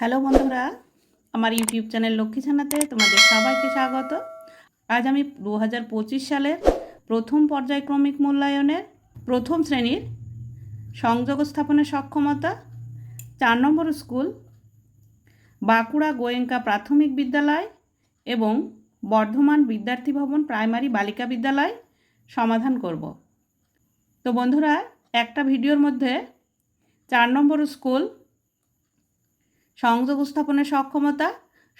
Hello বন্ধুরা, আমার YouTube channel Lakshmi ছানাতে তোমাদের সবাইকে স্বাগত। আজ আমি দু হাজার পঁচিশ সালের প্রথম পর্যায়ক্রমিক মূল্যায়নের প্রথম শ্রেণির সংযোগ স্থাপনের সক্ষমতা, চার নম্বর স্কুল, বাঁকুড়া গোয়েঙ্কা প্রাথমিক বিদ্যালয় এবং বর্ধমান বিদ্যার্থী ভবন প্রাইমারি বালিকা বিদ্যালয় সমাধান করব। তো বন্ধুরা, একটা ভিডিওর মধ্যে চার নম্বর স্কুল সংযোগ স্থাপনের সক্ষমতা,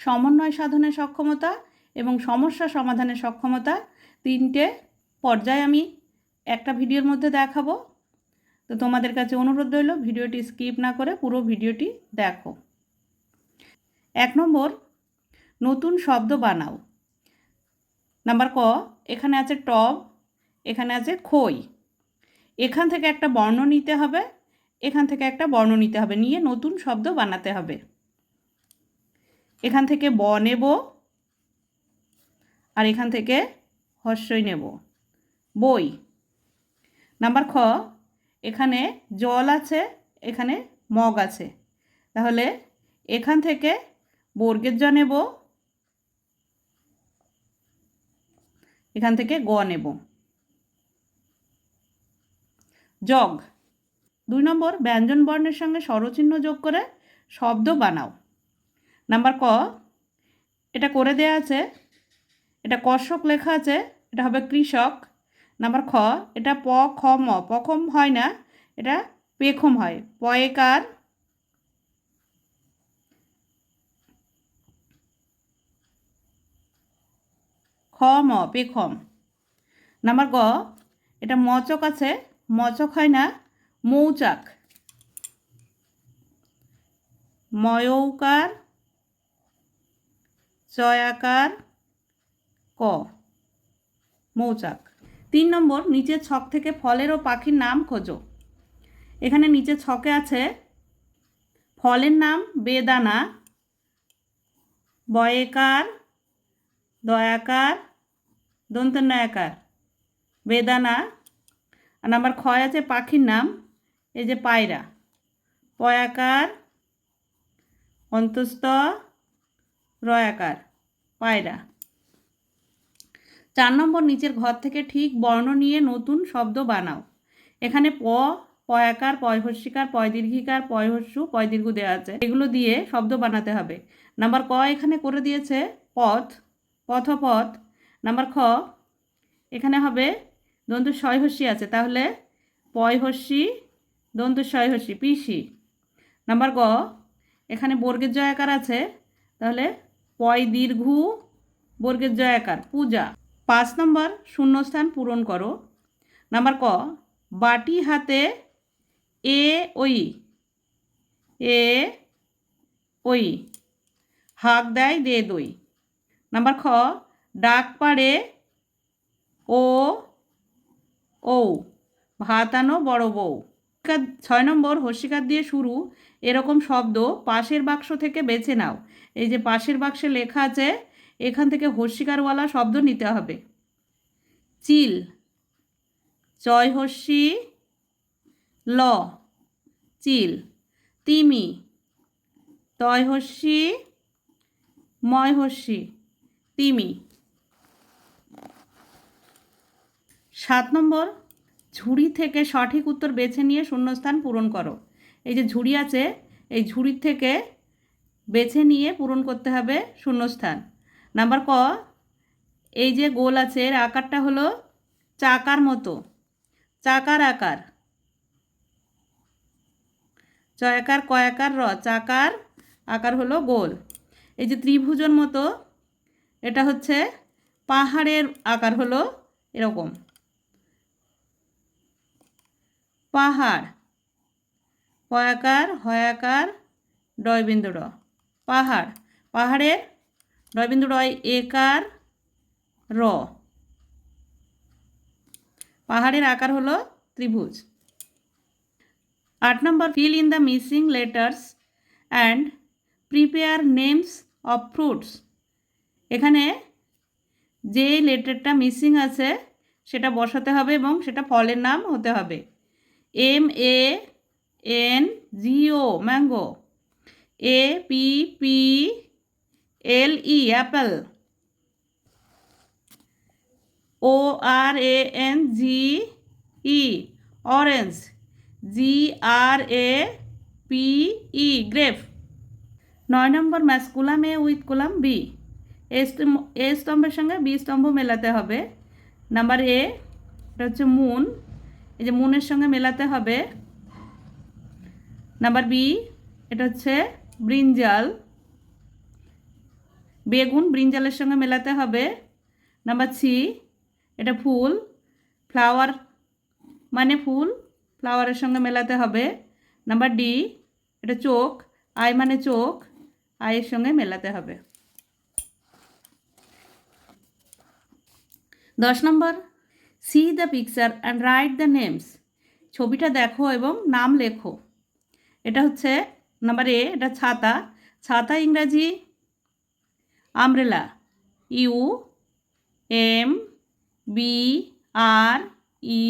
সমন্বয় সাধনের সক্ষমতা এবং সমস্যা সমাধানের সক্ষমতা তিনটে পর্যায়ে আমি একটা ভিডিওর মধ্যে দেখাবো। তো তোমাদের কাছে অনুরোধ রইল ভিডিওটি স্কিপ না করে পুরো ভিডিওটি দেখো। এক নম্বর, নতুন শব্দ বানাও। নাম্বার ক, এখানে আছে টব, এখানে আছে খই। এখান থেকে একটা বর্ণ নিতে হবে, এখান থেকে একটা বর্ণ নিতে হবে, নিয়ে নতুন শব্দ বানাতে হবে। এখান থেকে ব নেব আর এখান থেকে হর্ষই নেব। বই। নাম্বার খ, এখানে জল আছে, এখানে মগ আছে। তাহলে এখান থেকে বর্গের জ নেব, এখান থেকে গ নেব। জগ দুই নম্বর, ব্যঞ্জন বর্ণের সঙ্গে স্বরচিহ্ন যোগ করে শব্দ বানাও। নাম্বার ক, এটা করে দেয়া আছে, এটা কর্ষক লেখা আছে, এটা হবে কৃষক। নাম্বার খ, এটা প, খ, ম পখম হয় না, এটা পেখম হয়। পয়েকার খ, ম পেখম নাম্বার গ, এটা মচক আছে, মচক হয় না, মৌচাক। ময়ৌকার চয়াকার ক। মৌচাক। তিন নম্বর নিচের ছক থেকে ফলের ও পাখির নাম খোঁজো। এখানে নিচে ছকে আছে ফলের নাম বেদানা, বয়েকার, দয়াকার দন্তন্নয়াকার বেদানা। আর নাম্বার ক্ষয় আছে পাখির নাম, এই যে পায়রা। পয়াকার, অন্তস্থ, রয়াকার। পায়রা। চার নম্বর নিচের ঘর থেকে ঠিক বর্ণ নিয়ে নতুন শব্দ বানাও। এখানে প, পয়াকার পয়হস্যিকার পয়দীর্ঘিকার পয়হস্যু পয়দীর্ঘ দেওয়া আছে। এগুলো দিয়ে শব্দ বানাতে হবে। নাম্বার ক এখানে করে দিয়েছে পথ, পথপথ। নাম্বার খ, এখানে হবে দন্তু শয়হস্যি আছে, তাহলে পয়হস্যি দন্তু শয়হস্যি পিসি। নাম্বার গ, এখানে বর্গের জয়াকার আছে, তাহলে পয় দীর্ঘ বর্গের জয়াকার, পূজা। পাঁচ নম্বর, শূন্যস্থান পূরণ করো। নাম্বার ক, বাটি হাতে এ ওই এ ওই হাক দেয় দে দই। নাম্বার খ, ডাক পাড়ে ও ও ভাত আনো বড় বউ। ছয় নম্বর হস্যিকার দিয়ে শুরু, এরকম শব্দ পাশের বাক্স থেকে বেছে নাও। এই যে পাশের বাক্সে লেখা আছে, এখান থেকে হস্যিকারওয়ালা শব্দ নিতে হবে। চিল। চয় হস্যি ল। চিল। তিমি। তয় হস্যি ময় হস্যি তিমি। সাত নম্বর ঝুড়ি থেকে সঠিক উত্তর বেছে নিয়ে শূন্যস্থান পূরণ করো। এই যে ঝুড়ি আছে, এই ঝুড়ির থেকে বেছে নিয়ে পূরণ করতে হবে শূন্যস্থান। নাম্বার ক, এই যে গোল আছে, এর আকারটা হলো চাকার মতো। চাকার আকার। চয়াকার কয়াকার র। চাকার আকার হলো গোল। এই যে ত্রিভুজের মতো, এটা হচ্ছে পাহাড়ের আকার হলো এরকম। পাহাড়। পয়াকার, হয়াকার ডয়বিন্দু র পাহাড়, পাহাড়ের ডয়বিন্দু রয় একার র। পাহাড়ের আকার হলো ত্রিভুজ। আট নম্বর, fill in the missing letters and prepare names of fruits. এখানে যে লেটারটা মিসিং আছে, সেটা বসাতে হবে এবং সেটা ফলের নাম হতে হবে। M A N G O mango A P P L E apple O R A N G E orange G R A P E grape নয় নম্বর match column A with column B এ স্তম্ভের সঙ্গে B স্তম্ভ মেলাতে হবে। Number A এটা হচ্ছে moon এই যে মুনের সঙ্গে মেলাতে হবে। নাম্বার বি, এটা হচ্ছে ব্রিঞ্জাল। বেগুন ব্রিঞ্জালের সঙ্গে মেলাতে হবে। নাম্বার সি, এটা ফুল। ফ্লাওয়ার মানে ফুল, ফ্লাওয়ারের সঙ্গে মেলাতে হবে। নাম্বার ডি, এটা চোখ। আই মানে চোখ আয়ের সঙ্গে মেলাতে হবে। দশ নম্বর see the picture and write the names ছবিটা দেখো এবং নাম লেখো। এটা হচ্ছে নাম্বার এ এটা ছাতা। ছাতা ইংরাজি umbrella U M B R E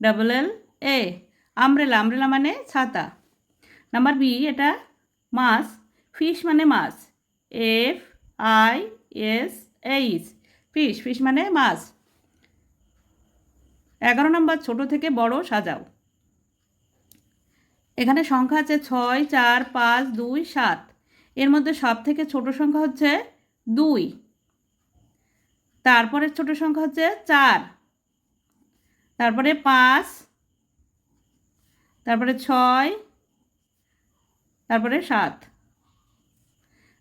double L A umbrella umbrella মানে ছাতা। নাম্বার বি এটা মাছ। ফিশ মানে মাছ। F I S H fish fish মানে মাছ। এগারো নম্বর, ছোট থেকে বড় সাজাও। এখানে সংখ্যা আছে ছয়, চার, পাঁচ, দুই, সাত। এর মধ্যে সব থেকে ছোট সংখ্যা হচ্ছে দুই। তারপরে ছোট সংখ্যা হচ্ছে চার। তারপরে পাঁচ। তারপরে ছয়। তারপরে সাত।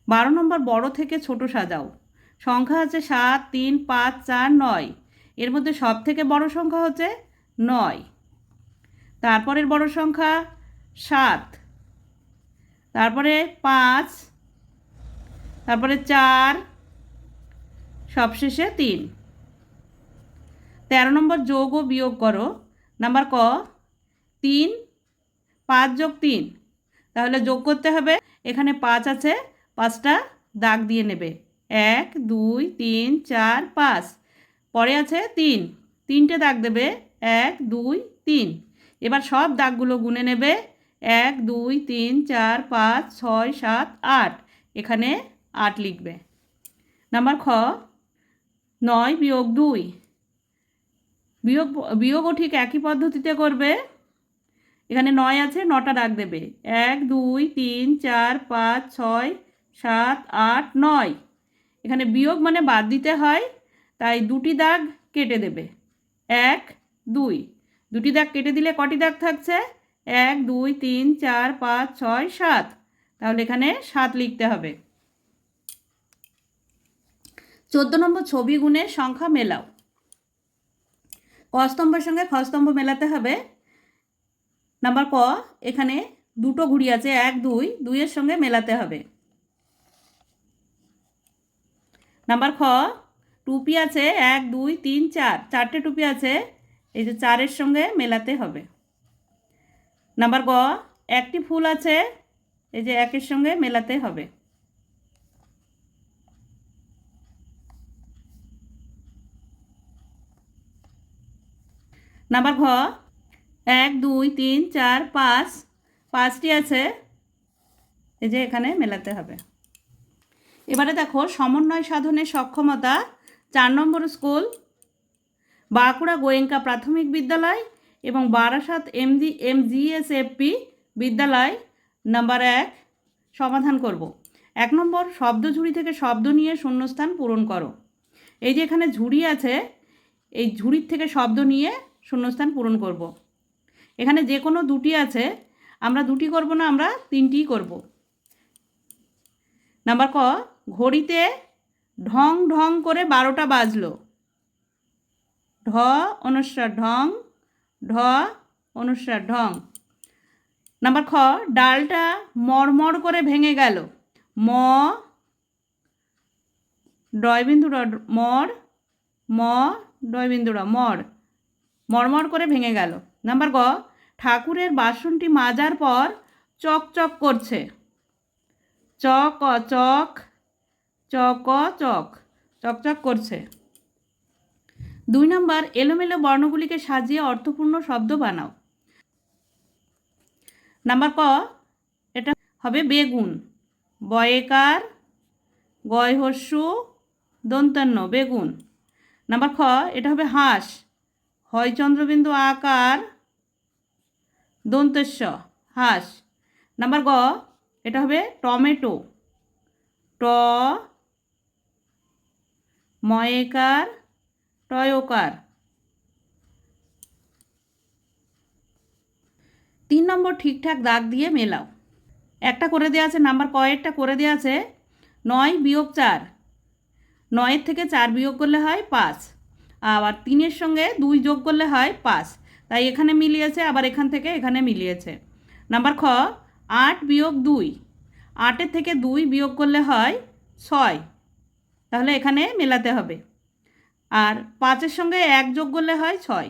বারো নম্বর, বড় থেকে ছোট সাজাও। সংখ্যা আছে সাত, তিন, পাঁচ, চার, নয়। এর মধ্যে সব থেকে বড় সংখ্যা হচ্ছে নয়। তারপরের বড় সংখ্যা সাত। তারপরে পাঁচ। তারপরে চার। সবশেষে তিন। তেরো নম্বর যোগ ও বিয়োগ করো। নাম্বার ক, তিন, পাঁচ যোগ তিন। তাহলে যোগ করতে হবে। এখানে পাঁচ আছে, পাঁচটা দাগ দিয়ে নেবে। এক, দুই, তিন, চার, পাঁচ। পরে আছে তিন। তিনটে দাগ দেবে এক, দুই, তিন। এবার সব দাগগুলো গুনে নেবে এক, দুই, তিন, চার, পাঁচ, ছয়, সাত, আট। এখানে আট লিখবে। নাম্বার খ, নয় বিয়োগ দুই। বিয়োগ, বিয়োগও ঠিক একই পদ্ধতিতে করবে। এখানে নয় আছে, নটা দাগ দেবে। এক, দুই, তিন, চার, পাঁচ, ছয়, সাত, আট, নয়। এখানে বিয়োগ মানে বাদ দিতে হয়। তাই দুটি দাগ কেটে দেবে। এক, দুই। দুটি দাগ কেটে দিলে কটি দাগ থাকছে? এক, দুই, তিন, চার, পাঁচ, ছয়, সাত। তাহলে এখানে সাত লিখতে হবে। চোদ্দ নম্বর ছবি গুণের সংখ্যা মেলাও। ক স্তম্ভের সঙ্গে খস্তম্ভ মেলাতে হবে। নাম্বার ক, এখানে দুটো ঘুড়ি আছে, এক, দুই, দুইয়ের সঙ্গে মেলাতে হবে। নাম্বার খ টুপি আছে এক, দুই, তিন, চার। চারটে টুপি আছে, এই যে চারের সঙ্গে মেলাতে হবে। নাম্বার গ, একটি ফুল আছে, এই যে একের সঙ্গে মেলাতে হবে। নাম্বার ঘ, এক, দুই, তিন, চার, পাঁচ। পাঁচটি আছে, এই যে এখানে মেলাতে হবে। এবারে দেখো, সমন্বয় সাধনের সক্ষমতা চার নম্বর স্কুল, বাঁকুড়া গোয়েঙ্কা প্রাথমিক বিদ্যালয় এবং বারাসাত এমজি এমজিএসএফপি বিদ্যালয় নাম্বার এক, সমাধান করব। এক নম্বর, শব্দ ঝুড়ি থেকে শব্দ নিয়ে শূন্যস্থান পূরণ করো। এই যে এখানে ঝুড়ি আছে, এই ঝুড়ির থেকে শব্দ নিয়ে শূন্যস্থান পূরণ করব। এখানে যে কোনো দুটি আছে, আমরা দুটি করব না, আমরা তিনটিই করব। নাম্বার ক, ঘড়িতে ঢং ঢং করে বারোটা বাজলো। ঢ অনুস্বার ঢং, ঢ অনুস্বার ঢং। নাম্বার খ, ডালটা মরমর করে ভেঙে গেল। ম, ডয়বিন্দু মর ম, ডয়বিন্দু মর মরমর করে ভেঙে গেল। নাম্বার গ, ঠাকুরের বাসনটি মাজার পর চকচক করছে। চক চক চক চক চকচক করছে। দুই নম্বর, এলোমেলো বর্ণগুলিকে সাজিয়ে অর্থপূর্ণ শব্দ বানাও। নাম্বার ক, এটা হবে বেগুন। বয়েকার, গয়হস্যু দন্তান্ন বেগুন। নাম্বার খ, এটা হবে হাঁস। হয় চন্দ্রবিন্দু আকার দন্তেশ্ব হাঁস। নাম্বার গ, এটা হবে টমেটো। ট ময়েকার, টয়কার। তিন নম্বর ঠিকঠাক দাগ দিয়ে মেলাও। একটা করে দেওয়া আছে, নাম্বার কয়েকটা করে দেওয়া আছে। নয় বিয়োগ চার। নয়ের থেকে চার বিয়োগ করলে হয় পাঁচ। আবার তিনের সঙ্গে দুই যোগ করলে হয় পাঁচ। তাই এখানে মিলিয়েছে, আবার এখান থেকে এখানে মিলিয়েছে। নাম্বার খ, আট বিয়োগ দুই। আটের থেকে দুই বিয়োগ করলে হয় ছয়। তাহলে এখানে মেলাতে হবে। আর পাঁচের সঙ্গে এক যোগ করলে হয় ছয়।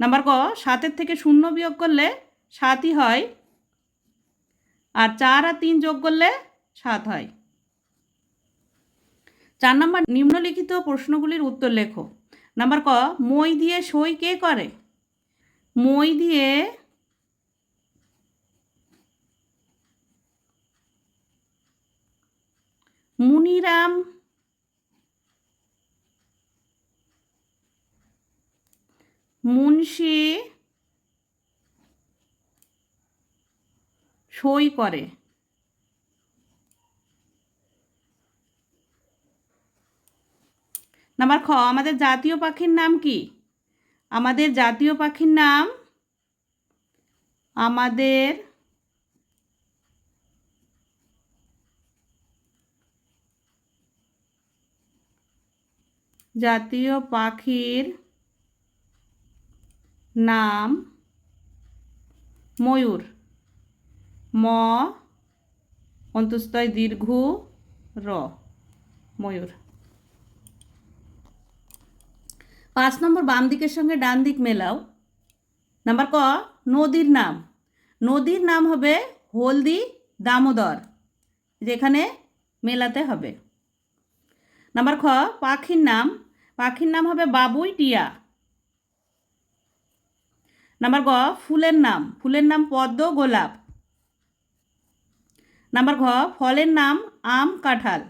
নাম্বার ক, সাতের থেকে শূন্য বিয়োগ করলে সাতই হয়। আর চার আর তিন যোগ করলে সাত হয়। চার নম্বর, নিম্নলিখিত প্রশ্নগুলির উত্তর লেখো। নাম্বার ক, মই দিয়ে সই কে করে? মই দিয়ে মুনিরাম। মুন্সি সই করে। নাম্বার খ, আমাদের জাতীয় পাখির নাম কি? আমাদের জাতীয় পাখির নাম আমাদের জাতীয় পাখির নাম ময়ূর। ম অন্তস্তয় দীর্ঘ র, ময়ূর। পাঁচ নম্বর বাম দিকের সঙ্গে ডান দিক মেলাও। নাম্বার ক, নদীর নাম। নদীর নাম হবে হলদি দামোদর, যেখানে মেলাতে হবে। নাম্বার খ, পাখির নাম পাখির নাম হবে বাবুই টিয়া। নাম্বার গ, ফুলের নাম। ফুলের নাম পদ্ম গোলাপ। নাম্বার ঘ, ফলের নাম আম কাঁঠাল।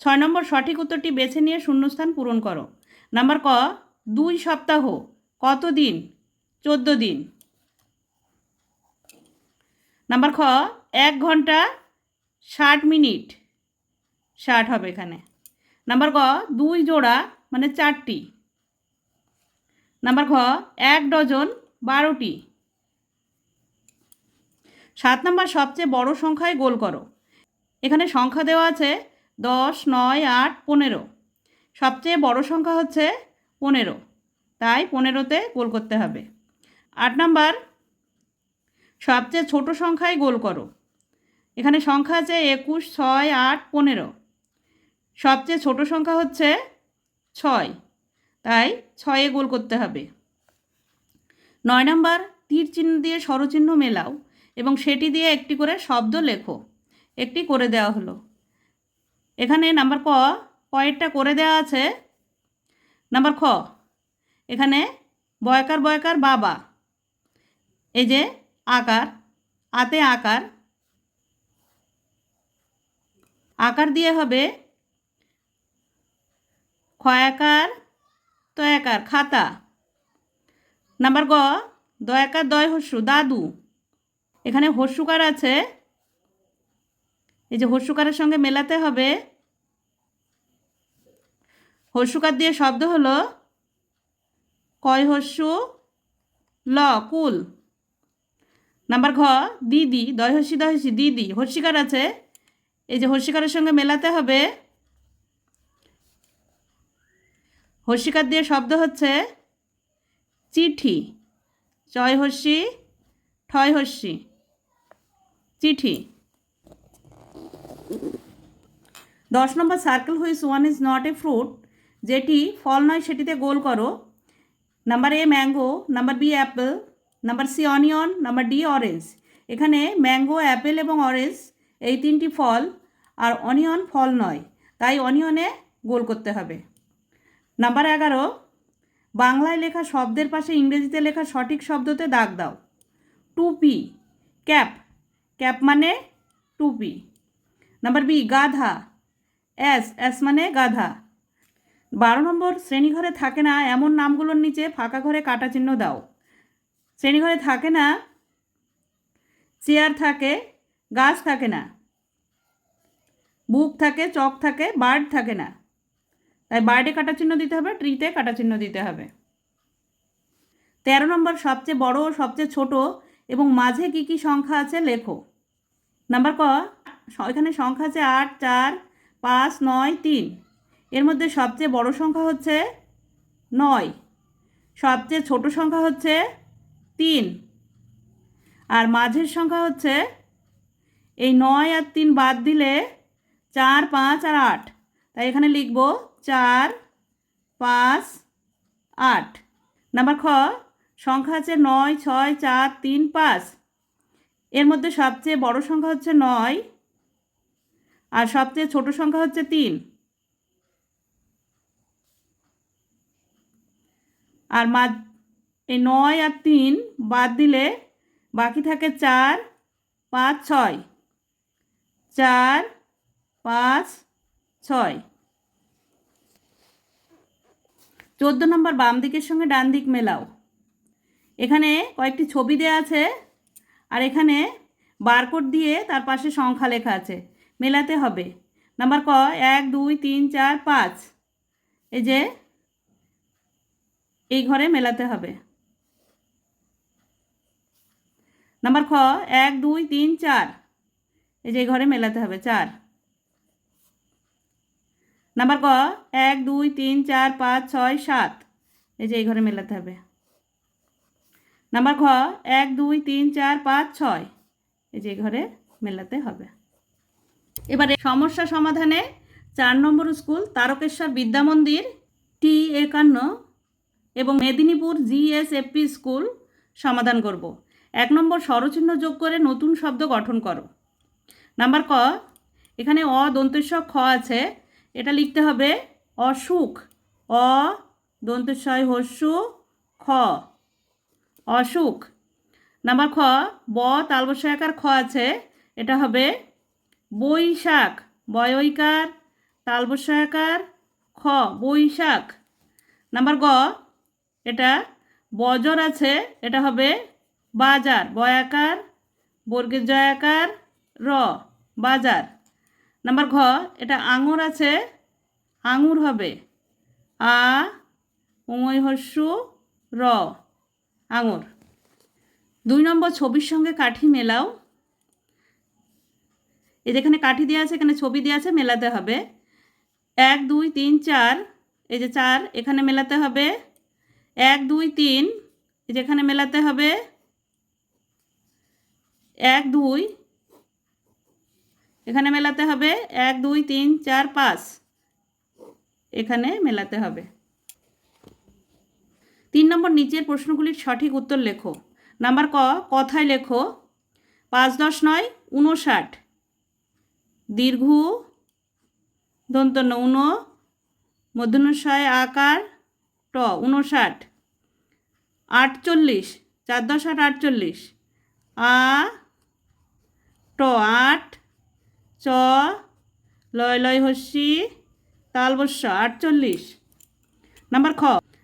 ছয় নম্বর, সঠিক উত্তরটি বেছে নিয়ে শূন্যস্থান পূরণ করো। নাম্বার ক, দুই সপ্তাহ, কত দিন? চোদ্দ দিন। নাম্বার খ, এক ঘণ্টা, ষাট মিনিট। ষাট হবে এখানে। নাম্বার ক দুই জোড়া মানে চারটি। নাম্বার ঘ, এক ডজন, বারোটি। সাত নাম্বার, সবচেয়ে বড় সংখ্যায় গোল করো। এখানে সংখ্যা দেওয়া আছে দশ, নয়, আট, পনেরো। সবচেয়ে বড় সংখ্যা হচ্ছে পনেরো। তাই পনেরোতে গোল করতে হবে। আট নাম্বার, সবচেয়ে ছোট সংখ্যায় গোল করো। এখানে সংখ্যা আছে একুশ, ছয়, আট, পনেরো। সবচেয়ে ছোট সংখ্যা হচ্ছে ছয়। তাই ছয়ে গোল করতে হবে। নয় নাম্বার, তীর চিহ্ন দিয়ে স্বরচিহ্ন মেলাও এবং সেটি দিয়ে একটি করে শব্দ লেখো। একটি করে দেওয়া হলো। এখানে নাম্বার ক, কয়েকটা করে দেওয়া আছে। নাম্বার খ, এখানে বয়কার বয়কার, বাবা। এই যে আকার, আতে আকার। আকার দিয়ে হবে ক্ষয়াকার, তয়াকার, খাতা। নাম্বার গ, দয়াকার দয় হস্যু দাদু। এখানে হস্যুকার আছে। এই যে হস্যুকারের সঙ্গে মেলাতে হবে। হস্যুকার দিয়ে শব্দ হলো কয় হস্যু ল, কুল। নাম্বার ঘ, দিদি দয় হস্যি দয় হস্যি দিদি। হস্যিকার আছে। এই যে হস্যিকারের সঙ্গে মেলাতে হবে। হস্যিকার দিয়ে শব্দ হচ্ছে চিঠি। চয় হস্যি ঠয় হস্যি চিঠি। দশ নম্বর circle which one is not a fruit যেটি ফল নয় সেটিতে গোল করো। Number A mango number B apple number C onion number D orange এখানে ম্যাঙ্গো অ্যাপেল এবং অরেঞ্জ এই তিনটি ফল, আর অনিয়ন ফল নয়। তাই অনিয়নে গোল করতে হবে। নাম্বার এগারো, বাংলায় লেখা শব্দের পাশে ইংরেজিতে লেখা সঠিক শব্দতে দাগ দাও। টুপি ক্যাপ। ক্যাপ মানে টুপি নাম্বার বি, গাধা। এস এস মানে গাধা। বারো নম্বর, শ্রেণীঘরে থাকে না এমন নামগুলোর নিচে ফাঁকা ঘরে কাটা চিহ্ন দাও। শ্রেণীঘরে থাকে না, চেয়ার থাকে, গাছ থাকে না। বুক থাকে, চক থাকে, বার্ড থাকে না। তাই বার্ডে কাটা চিহ্ন দিতে হবে, ট্রিতে কাটা চিহ্ন দিতে হবে। তেরো নম্বর, সবচেয়ে বড়, সবচেয়ে ছোট এবং মাঝে কি কি সংখ্যা আছে লেখো। নাম্বার ক এখানে সংখ্যা আছে আট, চার, পাঁচ, নয়, তিন। এর মধ্যে সবচেয়ে বড় সংখ্যা হচ্ছে নয়। সবচেয়ে ছোট সংখ্যা হচ্ছে তিন। আর মাঝের সংখ্যা হচ্ছে এই নয় আর তিন বাদ দিলে চার, পাঁচ আর আট। তাই এখানে লিখব চার, পাঁচ, আট। নাম্বার খ, সংখ্যা আছে নয়, ছয়, চার, তিন, পাঁচ। এর মধ্যে সবচেয়ে বড় সংখ্যা হচ্ছে নয় আর সবচেয়ে ছোট সংখ্যা হচ্ছে তিন। আর মা এই নয় আর তিন বাদ দিলে বাকি থাকে চার, পাঁচ, ছয়। চার, পাঁচ, ছয়। চোদ্দ নম্বর বাম দিকের সঙ্গে ডান দিক মেলাও। এখানে কয়েকটি ছবি দেওয়া আছে আর এখানে বারকোড দিয়ে তার পাশে সংখ্যা লেখা আছে। মেলাতে হবে। নাম্বার ক, এক, দুই, তিন, চার, পাঁচ। এই যে এই ঘরে মেলাতে হবে। নাম্বার খ, এক, দুই, তিন, চার। এই যে এই ঘরে মেলাতে হবে, চার। নাম্বার ক, এক, দুই, তিন, চার, পাঁচ, ছয়, সাত। এই যে এই ঘরে মেলাতে হবে। নাম্বার খ, এক, দুই, তিন, চার, পাঁচ, ছয়। এই যে এই ঘরে মেলাতে হবে। এবারে সমস্যা সমাধানে চার নম্বর স্কুল তারকেশ্বর বিদ্যা মন্দির টি একান্ন এবং মেদিনীপুর জিএসএফপি স্কুল সমাধান করব। এক নম্বর স্বরচিহ্ন যোগ করে নতুন শব্দ গঠন করো। নাম্বার ক, এখানে অ, দন্তেশ্বর খ আছে। এটা লিখতে হবে অসুখ, অ দন্তেশ্বয় হস্যু, খ, অসুখ। নাম্বার খ, ব, তালবসায়াকার খ আছে, এটা হবে বৈশাখ, বয়ইকার, তালবসায়াকার খ, বৈশাখ। নাম্বার গ, এটা বজর আছে, এটা হবে বাজার, বয়াকার বর্গের জয়াকার, র, বাজার। নাম্বার ঘ, এটা আঙুর আছে, আঙুর হবে। আ উময় হস্যু, র, আঙুর। দুই নম্বর ছবির সঙ্গে কাঠি মেলাও। এই যেখানে কাঠি দেওয়া আছে, এখানে ছবি দেওয়া আছে, মেলাতে হবে। এক, দুই, তিন, চার, এই যে চার, এখানে মেলাতে হবে। এক, দুই, তিন, এই যেখানে মেলাতে হবে। এক, দুই এখানে মেলাতে হবে এক, দুই, তিন, চার, পাঁচ। এখানে মেলাতে হবে। তিন নম্বর নিচের প্রশ্নগুলির সঠিক উত্তর লেখো। নাম্বার ক, কথায় লেখো, পাঁচ, দশ, নয় উনষাট দীর্ঘ, দন্তন্য উন মধ্যনশয় আকার, ট উনষাট আটচল্লিশ, চার, দশ, আট, আটচল্লিশ। আ, ট, আট চ, লয় লয় হস্যি তালবস্য আটচল্লিশ। নাম্বার খ,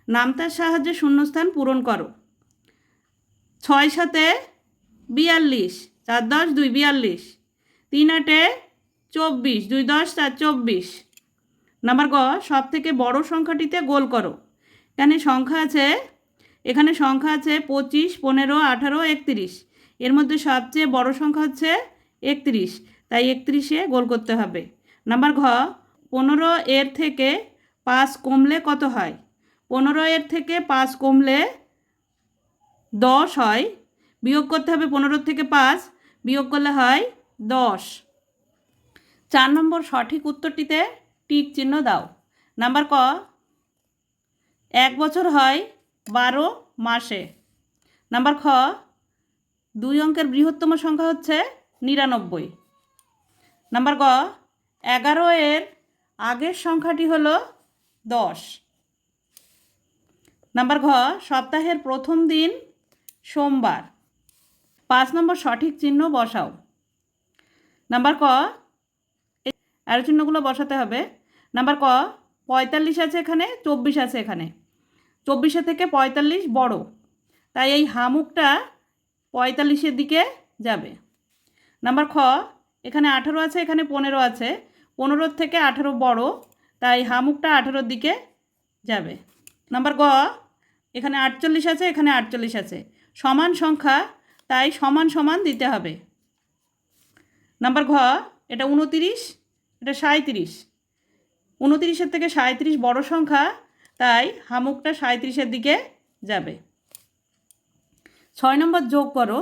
নামতার সাহায্যে শূন্যস্থান পূরণ করো। ছয় সাতে বিয়াল্লিশ, চার দশ, দুই বিয়াল্লিশ। তিন আটে চব্বিশ, দুই দশ, চার চব্বিশ। নাম্বার গ সব থেকে বড় সংখ্যাটিতে গোল করো। এখানে সংখ্যা আছে, এখানে সংখ্যা আছে পঁচিশ, পনেরো, আঠারো, একত্রিশ। এর মধ্যে সবচেয়ে বড় সংখ্যা হচ্ছে একত্রিশ। তাই একত্রিশে গোল করতে হবে। নাম্বার ঘ, পনেরো এর থেকে পাঁচ কমলে কত হয়? পনেরো এর থেকে পাঁচ কমলে দশ হয়। বিয়োগ করতে হবে পনেরো থেকে পাঁচ, বিয়োগ করলে হয় দশ। চার নম্বর সঠিক উত্তরটিতে টিক চিহ্ন দাও। নাম্বার ক, এক বছর হয় বারো মাসে। নাম্বার খ, দুই অঙ্কের বৃহত্তম সংখ্যা হচ্ছে নিরানব্বই। নাম্বার গ, এগারো এর আগের সংখ্যাটি হলো দশ। নাম্বার ঘ, সপ্তাহের প্রথম দিন সোমবার। পাঁচ নম্বর সঠিক চিহ্ন বসাও। নাম্বার ক অ্যারো চিহ্নগুলো বসাতে হবে। নাম্বার ক, পঁয়তাল্লিশ আছে এখানে, চব্বিশ আছে এখানে। চব্বিশে থেকে পঁয়তাল্লিশ বড়। তাই এই হামুকটা পঁয়তাল্লিশের দিকে যাবে। নাম্বার খ এখানে আঠেরো আছে, এখানে পনেরো আছে। পনেরোর থেকে আঠেরো বড়, তাই হামুকটা আঠেরোর দিকে যাবে। নাম্বার গ, এখানে আটচল্লিশ আছে, এখানে আটচল্লিশ আছে। সমান সংখ্যা, তাই সমান সমান দিতে হবে। নাম্বার ঘ, এটা উনতিরিশ, এটা সাঁত্রিশ উনতিরিশের থেকে সাঁত্রিশ বড় সংখ্যা, তাই হামুকটা সাঁত্রিশের দিকে যাবে। ছয় নম্বর যোগ করো,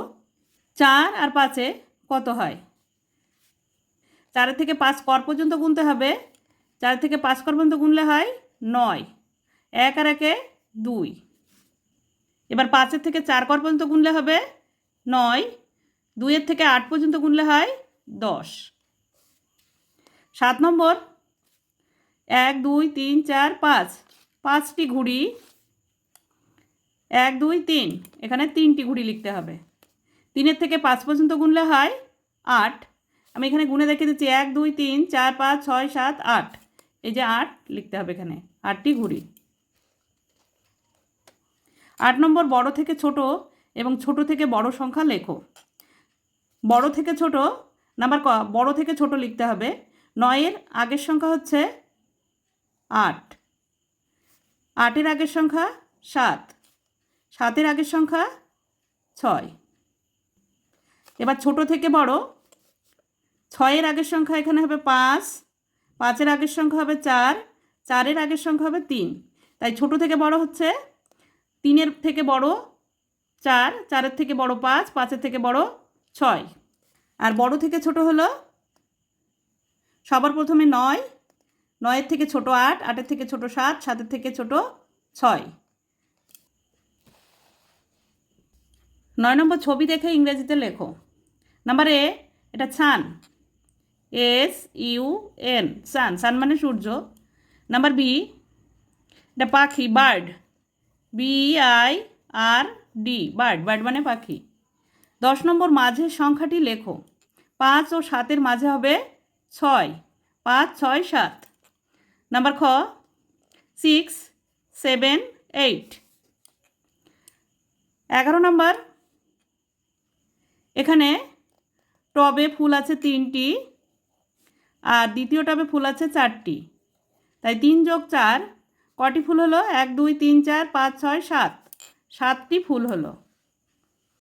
চার আর পাঁচে কত হয়? চারের থেকে পাঁচ কর পর্যন্ত গুনতে হবে। চার থেকে পাঁচ কর পর্যন্ত গুনলে হয় নয়। এক আর একে দুই। এবার পাঁচের থেকে চার কর পর্যন্ত গুনলে হবে নয়। দুইয়ের থেকে আট পর্যন্ত গুনলে হয় দশ। সাত নম্বর। এক, দুই, তিন, চার, পাঁচ। পাঁচটি ঘুড়ি। এক, দুই, তিন। এখানে তিনটি ঘুড়ি লিখতে হবে। তিনের থেকে পাঁচ পর্যন্ত গুনলে হয় আট। আমি এখানে গুনে দেখে দিচ্ছি, এক, দুই, তিন, চার, পাঁচ, ছয়, সাত, আট। এই যে আট লিখতে হবে এখানে, আটটি ঘুড়ি। আট নম্বর বড় থেকে ছোট এবং ছোট থেকে বড় সংখ্যা লেখো। বড় থেকে ছোট, নাম্বার ক, বড় থেকে ছোট লিখতে হবে। নয়ের আগের সংখ্যা হচ্ছে আট। আটের আগের সংখ্যা সাত। সাতের আগের সংখ্যা ছয়। এবার ছোট থেকে বড় ছয়ের আগের সংখ্যা এখানে হবে পাঁচ, পাঁচের আগের সংখ্যা হবে চার, চারের আগের সংখ্যা হবে তিন। তাই ছোট থেকে বড় হচ্ছে, তিনের থেকে বড় চার, চারের থেকে বড় পাঁচ, পাঁচের থেকে বড় ছয়। আর বড় থেকে ছোট হলো সবার প্রথমে নয়, নয়ের থেকে ছোট আট, আটের থেকে ছোট সাত, সাতের থেকে ছোট ছয়। নয় নম্বর ছবি দেখে ইংরেজিতে লেখো। নাম্বার এ, এটা ছান। S U N sun sun মানে সূর্য। নাম্বার বি এটা পাখি bird B I R D bird bird মানে পাখি। দশ নম্বর মাঝের সংখ্যাটি লেখো। পাঁচ ও সাতের মাঝে হবে ছয়। পাঁচ, ছয়, সাত। নাম্বার খ সিক্স সেভেন এইট এগারো নম্বর, এখানে টবে ফুল আছে তিনটি। আর দ্বিতীয় টবে ফুল আছে চারটি। তাই তিন যোগ চার, কটি ফুল হলো? এক, দুই, তিন, চার, পাঁচ, ছয়, সাত। সাতটি ফুল হলো।